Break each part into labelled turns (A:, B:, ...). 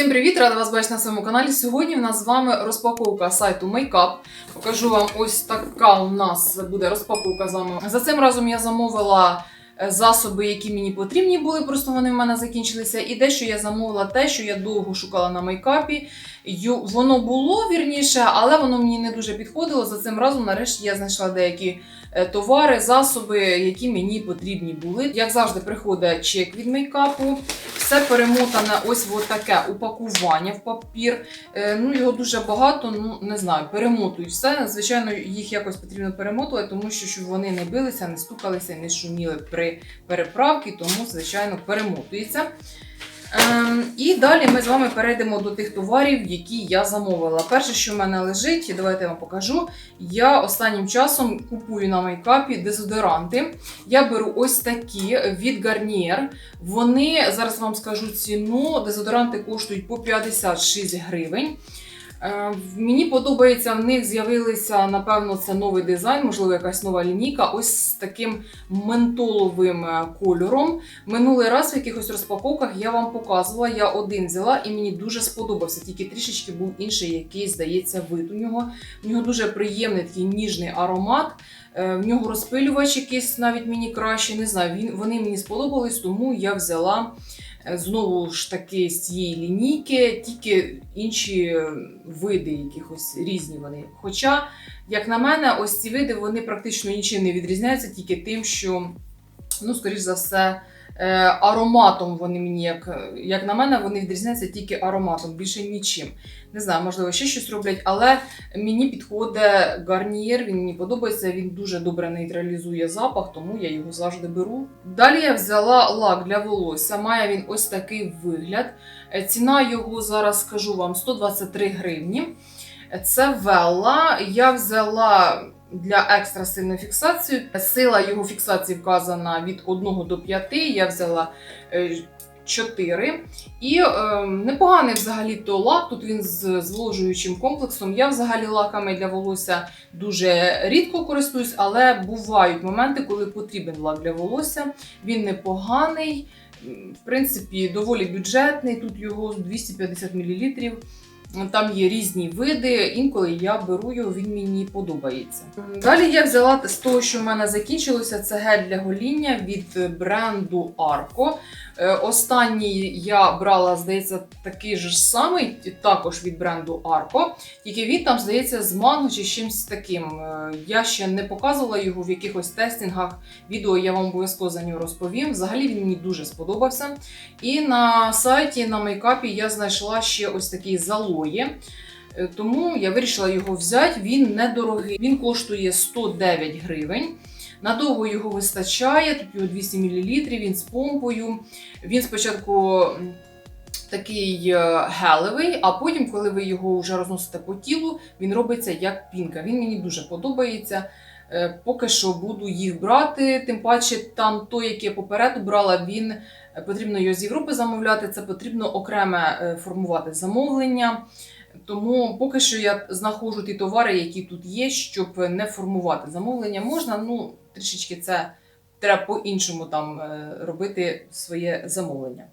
A: Всім привіт! Рада вас бачити на своєму каналі. Сьогодні в нас з вами розпаковка сайту Makeup. Покажу вам ось така у нас буде розпаковка з вами. За цим разом я замовила е, засоби, які мені потрібні були, просто вони в мене закінчилися. І дещо я замовила те, що я довго шукала на мейкапі. Воно було вірніше, але воно мені не дуже підходило. За цим разом, нарешті, я знайшла деякі е, товари, засоби, які мені потрібні були. Як завжди, приходить чек від мейкапу. Все перемотане ось в таке упакування в папір. Е, ну, його дуже багато, ну не знаю, перемотують все. Звичайно, їх якось потрібно перемотувати, тому що щоб вони не билися, не стукалися, не шуміли при переправці, тому, звичайно, перемотується. Ем, і далі ми з вами перейдемо до тих товарів, які я замовила. Перше, що в мене лежить, давайте я вам покажу. Я останнім часом купую на мейкапі дезодоранти. Я беру ось такі від Garnier. Вони зараз вам скажу ціну. Дезодоранти коштують по 56 гривень. Е, Мені подобається, в них з'явилися, напевно, це новий дизайн, можливо, якась нова лінійка, ось з таким ментоловим е, кольором. Минулий раз в якихось розпаковках я вам показувала, я один взяла і мені дуже сподобався. Тільки трішечки був інший якийсь, здається, вид у нього. В нього дуже приємний такий ніжний аромат. Е, В нього розпилювач якийсь навіть мені краще. Не знаю, він, вони мені сподобались, тому я взяла знову ж таки з цієї лінійки, тільки інші види якихось різні вони. Хоча, як на мене, ось ці види вони практично нічим не відрізняються, тільки тим, що, ну, скоріш за все, ароматом вони мені, як, як на мене, вони відрізняються тільки ароматом, більше нічим. Не знаю, можливо, ще щось роблять, але мені підходить гарнієр, він мені подобається, він дуже добре нейтралізує запах, тому я його завжди беру. Далі я взяла лак для волосся. Має він ось такий вигляд. Е, Ціна його зараз скажу вам 123 гривні. Е, Це Велла. Я взяла для екстра сильної фіксації. Сила його фіксації вказана від 1 до 5. Я взяла е, 4. І е, непоганий взагалі то лак. Тут він з зволожуючим комплексом. Я взагалі лаками для волосся дуже рідко користуюсь, але бувають моменти, коли потрібен лак для волосся. Він непоганий, в принципі, доволі бюджетний. Тут його 250 мл. Там є різні види. Інколи я беру його, він мені подобається. Далі я взяла з того, що в мене закінчилося, це гель для гоління від бренду Arco. Е, Останній я брала, здається, такий же самий, також від бренду Arco. Тільки він там, здається, з манго чи чимось таким. Е, Я ще не показувала його в якихось тестингах. Відео я вам обов'язково за нього розповім. Взагалі він мені дуже сподобався. І на сайті на мейкапі я знайшла ще ось такий залоє. Е, Тому я вирішила його взяти. Він недорогий. Він коштує 109 гривень. Надовго його вистачає, тут його 200 мл, він з помпою. Він спочатку такий е, гелевий, а потім, коли ви його вже розносите по тілу, він робиться як пінка. Він мені дуже подобається. Е, Поки що буду їх брати, тим паче там той, який я попереду брала, він е, потрібно його з Європи замовляти. Це потрібно окреме формувати замовлення. Тому поки що я знаходжу ті товари, які тут є, щоб не формувати замовлення. Можна, ну трішечки це треба по-іншому там е, робити своє замовлення.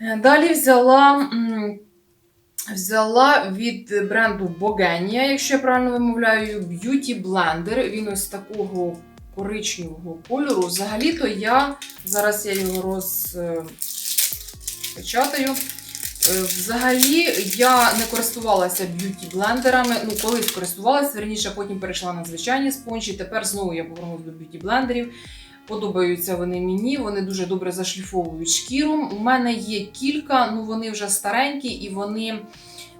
A: Е, Далі взяла, взяла від бренду Bogenia, якщо я правильно вимовляю, Beauty Blender. Він ось такого коричневого кольору. Взагалі-то я зараз я його розпечатаю. Е, Взагалі я не користувалася б'юті блендерами. Ну, колись користувалася, верніше, потім перейшла на звичайні спонжі. Тепер знову я повернулася до б'юті блендерів. Подобаються вони мені, вони дуже добре зашліфовують шкіру. У мене є кілька, ну вони вже старенькі і вони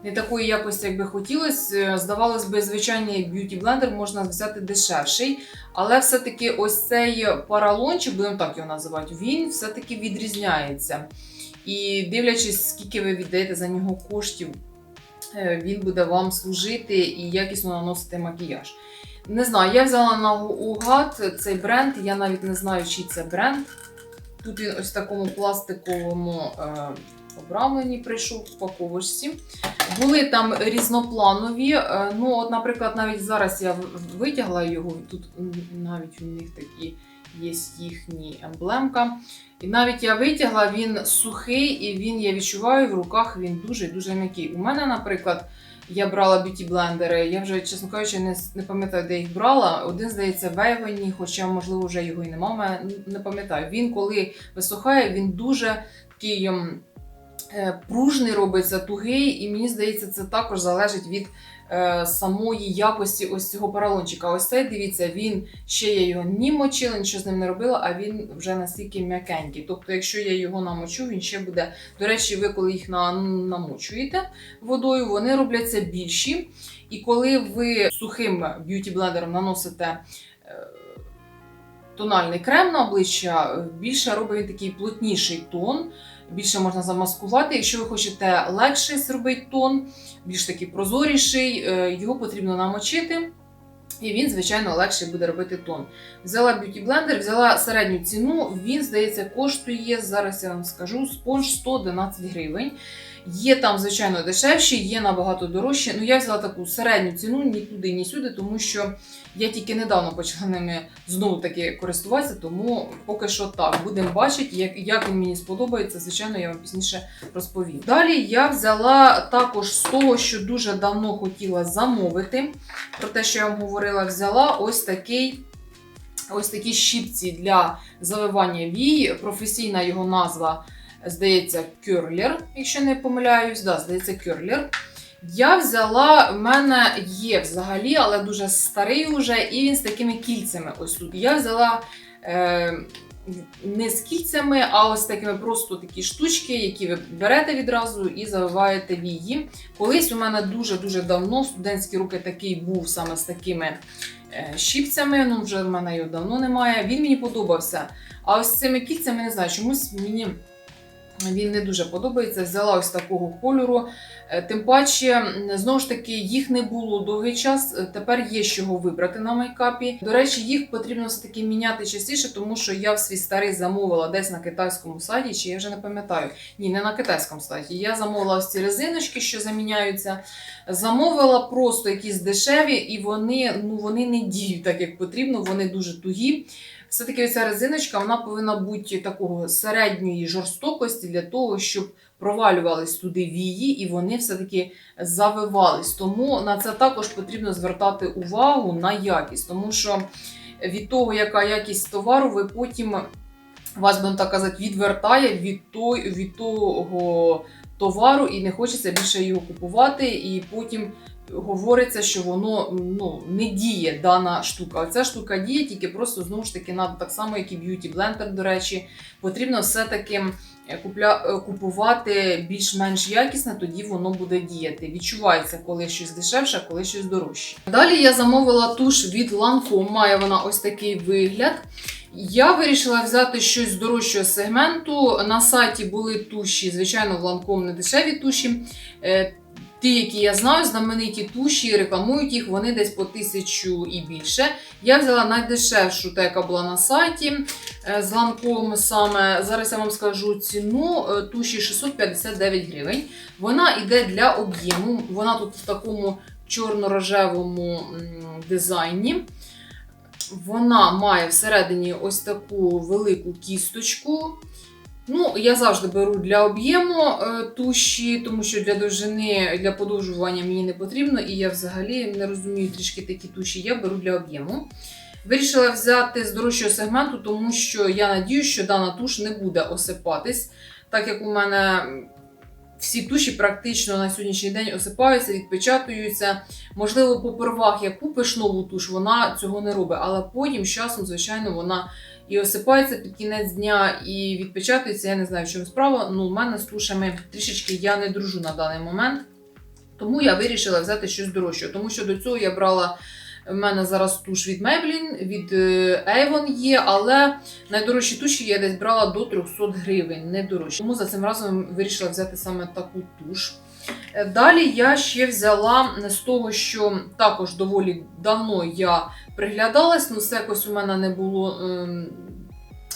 A: не такої якості, як би хотілося. Здавалось би, звичайний б'юті блендер можна взяти дешевший. Але все-таки ось цей паралончик, будемо так його називати, він все-таки відрізняється. І дивлячись, скільки ви віддаєте за нього коштів, е, він буде вам служити і якісно наносити макіяж. Не знаю, я взяла на угад цей бренд, я навіть не знаю, чий це бренд. Тут він ось в такому пластиковому е, обрамленні прийшов в упаковочці. Були там різнопланові. е, ну, от, наприклад, навіть зараз я витягла його, тут навіть у них такі є їхні емблемка. І навіть я витягла, він сухий, і він, я відчуваю, в руках він дуже-дуже м'який. У мене, наприклад, я брала б'юті-блендери, я вже, чесно кажучи, не, не пам'ятаю, де їх брала. Один, здається, в Ейвені, хоча, можливо, вже його і нема, не пам'ятаю. Він, коли висухає, він дуже такий ем, пружний робиться, тугий, і мені здається, це також залежить від е, самої якості ось цього поролончика. Ось цей, дивіться, він ще я його ні мочила, нічого з ним не робила, а він вже настільки м'якенький. Тобто, якщо я його намочу, він ще буде. До речі, ви коли їх на, намочуєте водою, вони робляться більші. І коли ви сухим б'юті-блендером наносите. е, Тональний крем на обличчя більше робить він такий плотніший тон, більше можна замаскувати. Якщо ви хочете легший зробити тон, більш такий прозоріший, е, його потрібно намочити. І він, звичайно, легше буде робити тон. Взяла б'юті блендер, взяла середню ціну. Він, здається, коштує, зараз я вам скажу, спонж 111 гривень. Є там, звичайно, дешевші, є набагато дорожчі. Ну, я взяла таку середню ціну ні туди, ні сюди, тому що я тільки недавно почала ними знову таки користуватися, тому поки що так. Будемо бачити, як, як він мені сподобається. Звичайно, я вам пізніше розповім. Далі я взяла також з того, що дуже давно хотіла замовити. Про те, що я вам говорила, взяла ось такий. Ось такі щіпці для завивання вій. Професійна його назва, здається, кюрлер, якщо не помиляюсь. Да, здається, кюрлер. Я взяла, в мене є взагалі, але дуже старий уже, і він з такими кільцями. Ось тут. Я взяла е, не з кільцями, а ось такими просто такі штучки, які ви берете відразу і завиваєте вії. Колись у мене дуже-дуже давно студентські руки такий був саме з такими е, щіпцями. Ну, вже в мене його давно немає. Він мені подобався. А ось цими кільцями не знаю, чомусь мені. Він не дуже подобається. Взяла ось такого кольору. Е, Тим паче, знову ж таки, їх не було довгий час. е, Тепер є з чого вибрати на мейкапі. До речі, їх потрібно все таки міняти частіше, тому що я в свій старий замовила десь на китайському сайті, чи я вже не пам'ятаю. Ні, не на китайському сайті. Я замовила ось ці резиночки, що заміняються. Замовила просто якісь дешеві, і вони, ну, вони не діють так, як потрібно. Вони дуже тугі. Все-таки ця резиночка вона повинна бути такого середньої жорстокості для того, щоб провалювались туди вії, і вони все-таки завивались. Тому на це також потрібно звертати увагу на якість, тому що від того, яка якість товару, ви потім вас, будемо так казати, відвертає від, той, від того товару, і не хочеться більше його купувати, і потім. Говориться, що воно ну, не діє дана штука. Оця штука діє, тільки просто знову ж таки надо так само, як і б'юті блендер, до речі, потрібно все-таки е, купля, е, купувати більш-менш якісне, тоді воно буде діяти. Відчувається, коли щось дешевше, коли щось дорожче. Далі я замовила туш від Lancome, має вона ось такий вигляд. Я вирішила взяти щось з дорожчого сегменту. На сайті були туші, звичайно, в Lancome не дешеві туші. Ті, які я знаю, знамениті туші, рекламують їх, вони десь по тисячу і більше. Я взяла найдешевшу, та яка була на сайті е, з ланком саме. Зараз я вам скажу ціну е, туші 659 гривень. Вона йде для об'єму. Вона тут в такому чорно-рожевому дизайні. Вона має всередині ось таку велику кісточку. Ну, я завжди беру для об'єму е, туші, тому що для довжини, для подовжування мені не потрібно, і я взагалі не розумію трішки такі туші, я беру для об'єму. Вирішила взяти з дорожчого сегменту, тому що я надію, що дана туш не буде осипатись, так як у мене всі туші практично на сьогоднішній день осипаються, відпечатуються. Можливо, попервах, як купиш нову туш, вона цього не робить, але потім з часом, звичайно, вона і осипається під кінець дня, і відпечатується. Я не знаю, в чому справа. Ну, у мене з тушами трішечки я не дружу на даний момент. Тому я вирішила взяти щось дорожче. Тому що до цього я брала. В мене зараз туш від Maybelline, від е, Avon є, але найдорожчі туші я десь брала до 300 гривень, не. Тому за цим разом вирішила взяти саме таку туш. Е, Далі я ще взяла з того, що також доволі давно я приглядалась, ну все якось у мене не було. ем,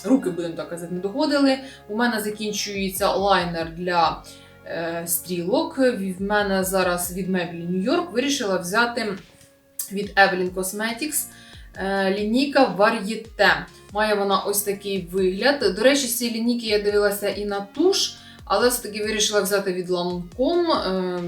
A: Руки, будемо так казати, не доходили. У мене закінчується лайнер для е, стрілок. В мене зараз від New York вирішила взяти від Evelyn Cosmetics Е, Лінійка Вар'єте. Має вона ось такий вигляд. До речі, цієї лінійки я дивилася і на туш, але все-таки вирішила взяти від Lancome. Е,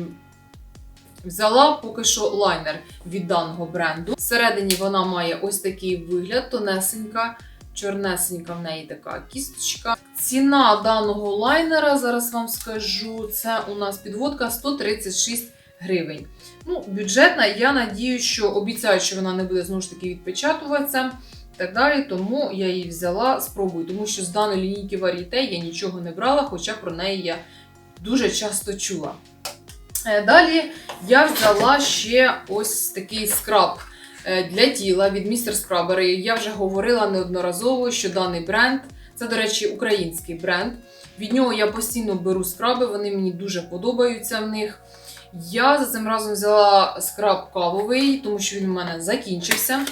A: Взяла поки що лайнер від даного бренду. Всередині вона має ось такий вигляд, тонесенька, чорнесенька в неї така кісточка. Ціна даного лайнера, зараз вам скажу, це у нас підводка 136 гривень. Ну, бюджетна, я надію, що обіцяю, що вона не буде знову ж таки відпечатуватися. Так далі, тому я її взяла, спробую, тому що з даної лінійки Varieté я нічого не брала, хоча про неї я дуже часто чула. Е, Далі я взяла ще ось такий скраб е, для тіла від Містер Скрабери. Я вже говорила неодноразово, що даний бренд це, до речі, український бренд. Від нього я постійно беру скраби, вони мені дуже подобаються в них. Я за цим разом взяла скраб кавовий, тому що він у мене закінчився.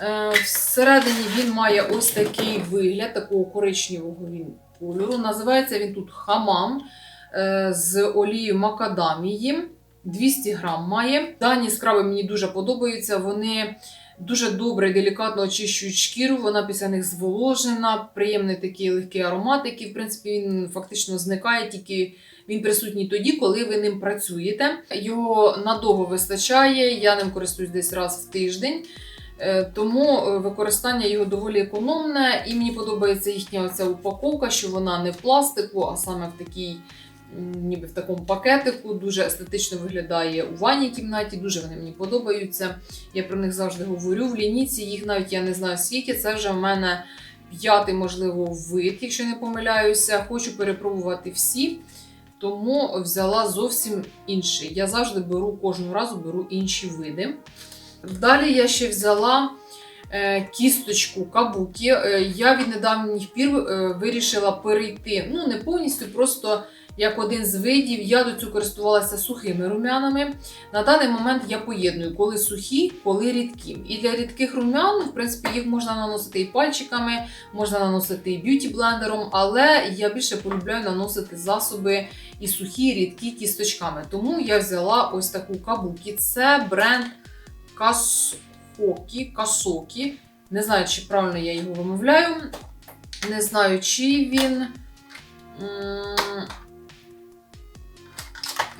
A: Е, Всередині він має ось такий вигляд, такого коричневого він кольору. Називається він тут хамам е, з олією макадамії. 200 грам має. Дані скраби мені дуже подобаються. Вони дуже добре і делікатно очищують шкіру. Вона після них зволожена, приємний такий легкий аромат, який, в принципі, він фактично зникає, тільки він присутній тоді, коли ви ним працюєте. Його надовго вистачає. Я ним користуюсь десь раз в тиждень. Е, Тому е, використання його доволі економне, і мені подобається їхня оця упаковка, що вона не в пластику, а саме в такій, ніби в такому пакетику. Дуже естетично виглядає у ванній кімнаті. Дуже вони мені подобаються. Я про них завжди говорю. В лінійці їх навіть я не знаю скільки. Це вже в мене п'ятий, можливо, вид, якщо не помиляюся. Хочу перепробувати всі. Тому взяла зовсім інший. Я завжди беру кожного разу беру інші види. Далі я ще взяла е, кісточку кабукі. Е, я від недавніх пір е, вирішила перейти. Ну, не повністю, просто як один з видів. Я до цього користувалася сухими румянами. На даний момент я поєдную, коли сухі, коли рідкі. І для рідких румян, в принципі, їх можна наносити і пальчиками, можна наносити і б'юті-блендером, але я більше полюбляю наносити засоби і сухі, і рідкі кісточками. Тому я взяла ось таку кабукі. Це бренд Касокі, Касокі. Не знаю, чи правильно я його вимовляю. Не знаю, чи він.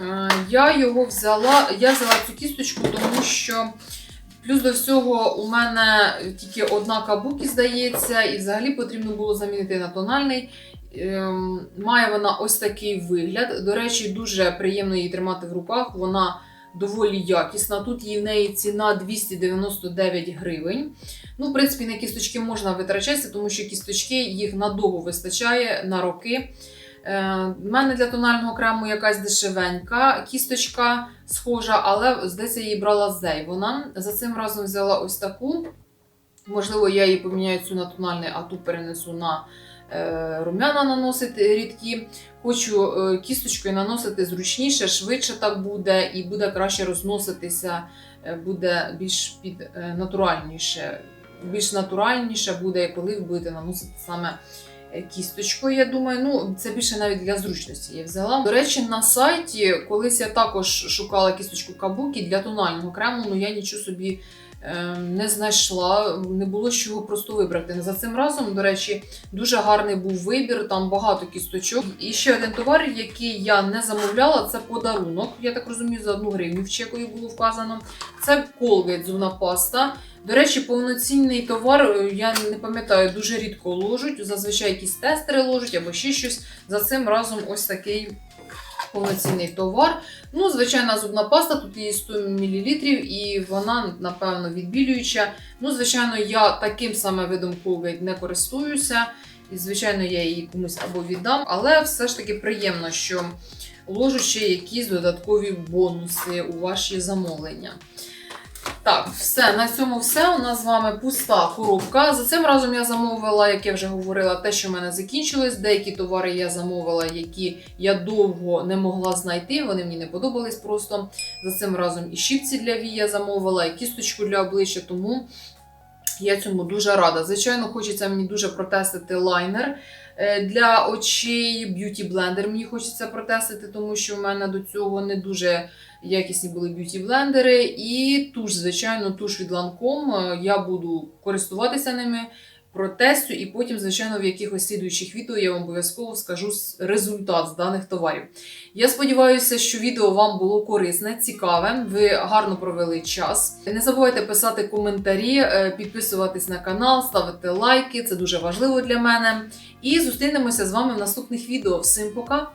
A: Е, Я його взяла. Я взяла цю кісточку, тому що плюс до всього у мене тільки одна кабукі, здається, і взагалі потрібно було замінити на тональний. Ем, Має вона ось такий вигляд. До речі, дуже приємно її тримати в руках. Вона доволі якісна. Тут її в неї ціна 299 гривень. Ну, в принципі, на кісточки можна витрачатися, тому що кісточки їх надовго вистачає на роки. Е, в мене для тонального крему якась дешевенька кісточка схожа, але здається, я її брала з Зейвона. За цим разом взяла ось таку. Можливо, я її поміняю цю на тональний, а ту перенесу на е, румяна наносити рідкі. Хочу е, кісточкою наносити зручніше, швидше так буде, і буде краще розноситися, е, буде більш під е, натуральніше. Більш натуральніше буде, коли ви будете наносити саме е, кісточкою. Я думаю, ну це більше навіть для зручності я взяла. До речі, на сайті колись я також шукала кісточку кабукі для тонального крему, але я нічого собі е, не знайшла, не було чого просто вибрати. За цим разом, до речі, дуже гарний був вибір, там багато кісточок. І ще один товар, який я не замовляла, це подарунок. Я так розумію, за одну гривню в чекові було вказано. Це Colgate зубна паста. До речі, повноцінний товар, е, я не пам'ятаю, дуже рідко ложуть. Зазвичай якісь тестери ложать або ще щось. За цим разом ось такий повноцінний товар. Ну, звичайна зубна паста, тут її 100 мл, і вона, напевно, відбілююча. Ну, звичайно, я таким саме видом Colgate не користуюся. І, звичайно, я її комусь або віддам, але все ж таки приємно, що ложу ще якісь додаткові бонуси у ваші замовлення. Так, все, на цьому все. У нас з вами пуста коробка. За цим разом я замовила, як я вже говорила, те, що в мене закінчилось. Деякі товари я замовила, які я довго не могла знайти. Вони мені не подобались просто. За цим разом і щіпці для вій я замовила, і кісточку для обличчя, тому я цьому дуже рада. Звичайно, хочеться мені дуже протестити лайнер Е, Для очей б'юті блендер мені хочеться протестити, тому що в мене до цього не дуже якісні були б'юті блендери. І туш, звичайно, туш від Lancome. Я буду користуватися ними, протестю, і потім, звичайно, в якихось слідуючих відео я вам обов'язково скажу результат з даних товарів. Я сподіваюся, що відео вам було корисне, цікаве. Ви гарно провели час. Не забувайте писати коментарі, е, підписуватись на канал, ставити лайки. Це дуже важливо для мене. І зустрінемося з вами в наступних відео. Всім пока!